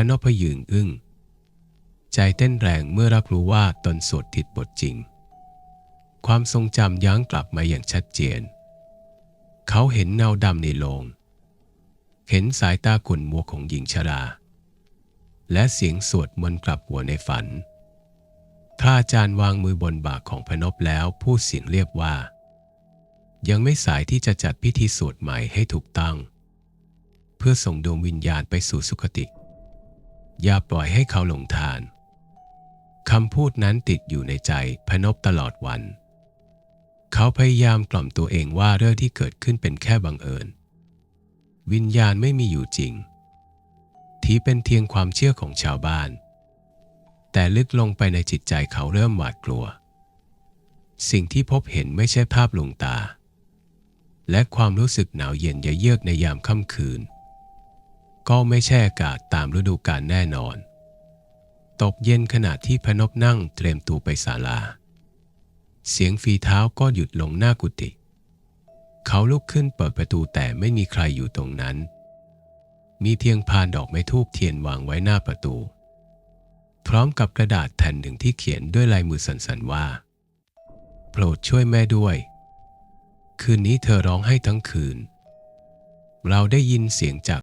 ระนพยืงอึ้ง ใจเต้นแรงเมื่อรับรู้ว่าตนสวดผิดบทจริง ความทรงจำย้อนกลับมาอย่างชัดเจน เขาเห็นเงาดำในโลง เห็นสายตาขุ่นมัวของหญิงชรา และเสียงสวดมนต์กลับหัวในฝันพระอาจารย์วางมือบนบ่าของพนพแล้วพูดเสียงเรียบว่า ยังไม่สายที่จะจัดพิธีสวดใหม่ให้ถูกต้อง เพื่อส่งดวงวิญญาณไปสู่สุคติ อย่าปล่อยให้เขาหลงทานคำพูดนั้นติดอยู่ในใจพนพตลอดวัน เขาพยายามกล่อมตัวเองว่าเรื่องที่เกิดขึ้นเป็นแค่บังเอิญ วิญญาณไม่มีอยู่จริง ที่เป็นเพียงความเชื่อของชาวบ้าน แต่ลึกลงไปในจิตใจเขาเริ่มหวาดกลัว สิ่งที่พบเห็นไม่ใช่ภาพลวงตา และความรู้สึกหนาวเย็นยเยือกในยามค่ำคืน ก็ไม่ใช่อากาศตามฤดูกาลแน่นอน ตกเย็นขณะที่พนพนั่งเตรียมตัวไปศาลา เสียงฝีเท้าก็หยุดลงหน้ากุฏิเขาลุกขึ้นเปิดประตูแต่ไม่มีใครอยู่ตรงนั้น มีเพียงพานดอกไม้ทูบเทียนวางไว้หน้าประตู พร้อมกับกระดาษแผ่นหนึ่งที่เขียนด้วยลายมือสันๆว่า โปรดช่วยแม่ด้วย คืนนี้เธอร้องให้ทั้งคืน เราได้ยินเสียงจาก